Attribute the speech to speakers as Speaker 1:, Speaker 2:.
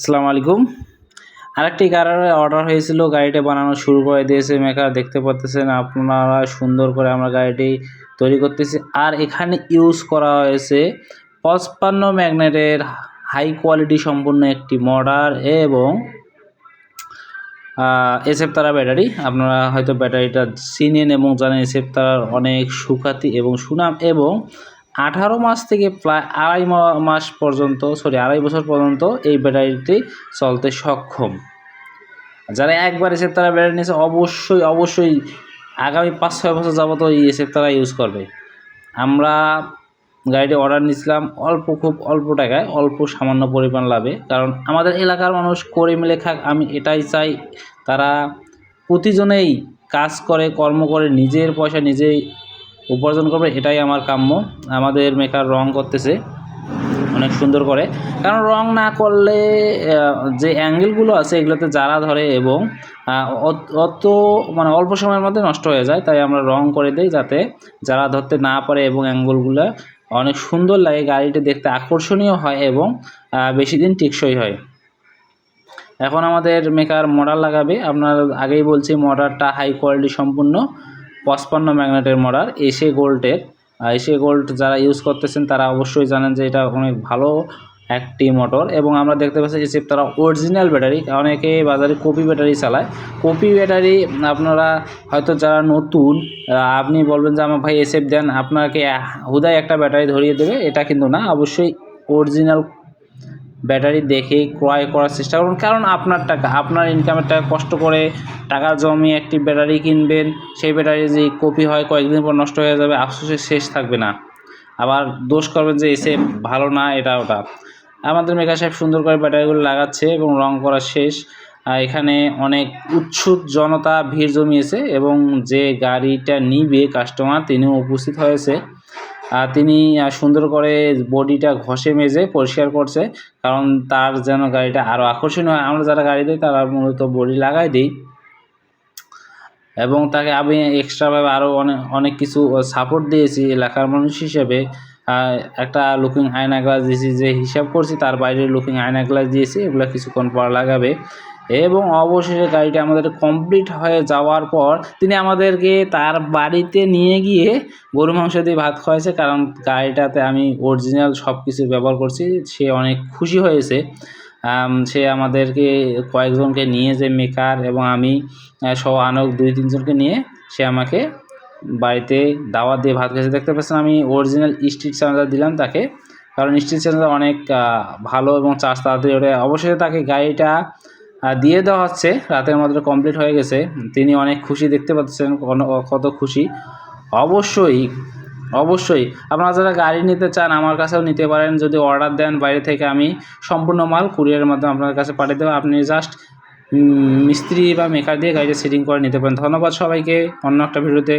Speaker 1: আসসালামু আলাইকুম। আরেকটি কারারে অর্ডার হয়েছিল, গাড়িটা বানানো শুরু করে দিয়েছে মেকার, দেখতে পাচ্ছেন আপনারা সুন্দর করে আমরা গাড়িটি তৈরি করতেছি। আর এখানে ইউজ করা হয়েছে পঁচপান্ন ম্যাগনেটের হাই কোয়ালিটি সম্পূর্ণ একটি মডার এবং এসএফ তারা ব্যাটারি আপনারা হয়তো ব্যাটারিটা চিনেন এবং জানেন এসএফ তারার অনেক সুখ্যাতি এবং সুনাম এবং আঠারো মাস থেকে প্রায় আড়াই মাস পর্যন্ত সরি আড়াই বছর পর্যন্ত এই ব্যাটারিটি চলতে সক্ষম। যারা একবার এসে তারা ব্যাটারি নিয়েছে, অবশ্যই অবশ্যই আগামী পাঁচ, ছয় বছর যাবত এই এসে তারা ইউজ করবে। আমরা গাড়িটি অর্ডার নিয়েছিলাম অল্প, খুব অল্প টাকায়, অল্প সামান্য পরিমাণ লাভে। কারণ আমাদের এলাকার মানুষ করে মিলে খাক, আমি এটাই চাই। তারা প্রতিজনেই কাজ করে, কর্ম করে, নিজের পয়সা নিজেই উপার্জন করবে, এটাই আমার কাম্য। আমাদের মেকার রং করতেছে, অনেক সুন্দর করে। কারণ রং না করলে যে অ্যাঙ্গেলগুলো আছে, এগুলোতে জারা ধরে এবং অত মানে অল্প সময়ের মধ্যে নষ্ট হয়ে যায়। তাই আমরা রং করে দিই যাতে যারা ধরতে না পারে এবং অ্যাঙ্গেলগুলো অনেক সুন্দর লাগে, গাড়িটি দেখতে আকর্ষণীয় হয় এবং বেশি দিন টেকসই হয়। এখন আমাদের মেকার মডার লাগাবে। আপনার আগেই বলছি মডারটা হাই কোয়ালিটি সম্পূর্ণ। পঁচপান্ন ম্যাগনেটের মডার এসে গোল্ডের। এসে গোল্ড যারা ইউজ করতেছেন, তারা অবশ্যই জানেন যে এটা অনেক ভালো একটি মোটর এবং আমরা দেখতে পাচ্ছি এসে তারা অরিজিনাল ব্যাটারি অনেকে বাজারে কপি ব্যাটারি চালায়। কপি ব্যাটারি আপনারা হয়তো যারা নতুন আপনি বলবেন যে, আমার ভাই এসএফ দেন, আপনাকে হুদায় একটা ব্যাটারি ধরিয়ে দেবে। এটা কিন্তু না, অবশ্যই অরিজিনাল ব্যাটারি দেখে ক্রয় করার চেষ্টা করুন। কারণ আপনার টাকা, আপনার ইনকামের টাকা কষ্ট করে টাকা জমিয়ে একটি ব্যাটারি কিনবেন, সেই ব্যাটারি যে কপি হয় কয়েকদিন পর নষ্ট হয়ে যাবে আফসোসে শেষ থাকবে না। আবার দোষ করবেন যে এসে ভালো না, এটা ওটা। আমাদের মেকা সাহেব সুন্দর করে ব্যাটারিগুলো লাগাচ্ছে এবং রং করা শেষ। এখানে অনেক উৎসুক জনতা ভিড় জমিয়েছে এবং যে গাড়িটা নিবে কাস্টমার তিনিও উপস্থিত হয়েছে। তিনি সুন্দর করে বডিটা ঘষে মেজে পরিষ্কার করছে, কারণ তার যেন গাড়িটা আরও আকর্ষণীয় হয়। আমরা যারা গাড়ি দিই, তারা মূলত বডি লাগাই দিই। এবং তাকে আমি এক্সট্রাভাবে আরও অনেক অনেক কিছু সাপোর্ট দিয়েছি এলাকার মানুষ হিসেবে। একটা লুকিং আয়না গ্লাস দিয়েছি, যে হিসাব করছি, তার বাইরে লুকিং আয়না গ্লাস দিয়েছি, এগুলো কিছুক্ষণ পর লাগাবে। এবং অবশেষে গাড়িটা আমাদের কমপ্লিট হয়ে যাওয়ার পর তিনি আমাদেরকে তার বাড়িতে নিয়ে গিয়ে গরু মাংস দিয়ে ভাত খাওয়াইছে। কারণ গাড়িটাতে আমি অরিজিনাল সব কিছু ব্যবহার করছি। সে অনেক খুশি হয়েছে। সে আমাদেরকে কয়েকজনকে নিয়ে যে মেকার এবং আমি সহ আনক দুই তিনজনকে নিয়ে সে আমাকে বাড়িতে দাওয়াত দিয়ে ভাত খেয়েছে দেখতে পাচ্ছেন আমি অরিজিনাল স্ট্রিট চার্জার দিলাম তাকে। কারণ স্ট্রিট চার্জার অনেক ভালো এবং চার্জ তাড়াতাড়ি ওঠে। অবশ্যই তাকে গাড়িটা দিয়ে দেওয়া হচ্ছে, রাতের মধ্যে কমপ্লিট হয়ে গেছে। তিনি অনেক খুশি দেখতে পাচ্ছেন কত খুশি। অবশ্যই অবশ্যই। আপনারা যারা গাড়ি নিতে চান, আমার কাছেও নিতে পারেন। যদি অর্ডার দেন বাইরে থেকে, আমি সম্পূর্ণ মাল কুরিয়ারের মাধ্যমে আপনার কাছে পাঠিয়ে দেবো। আপনি জাস্ট মিস্ত্রি বা মেকার দিয়ে গাড়িটা সেটিং করে নিতে পারেন। ধন্যবাদ সবাইকে। অন্য একটা ভিডিওতে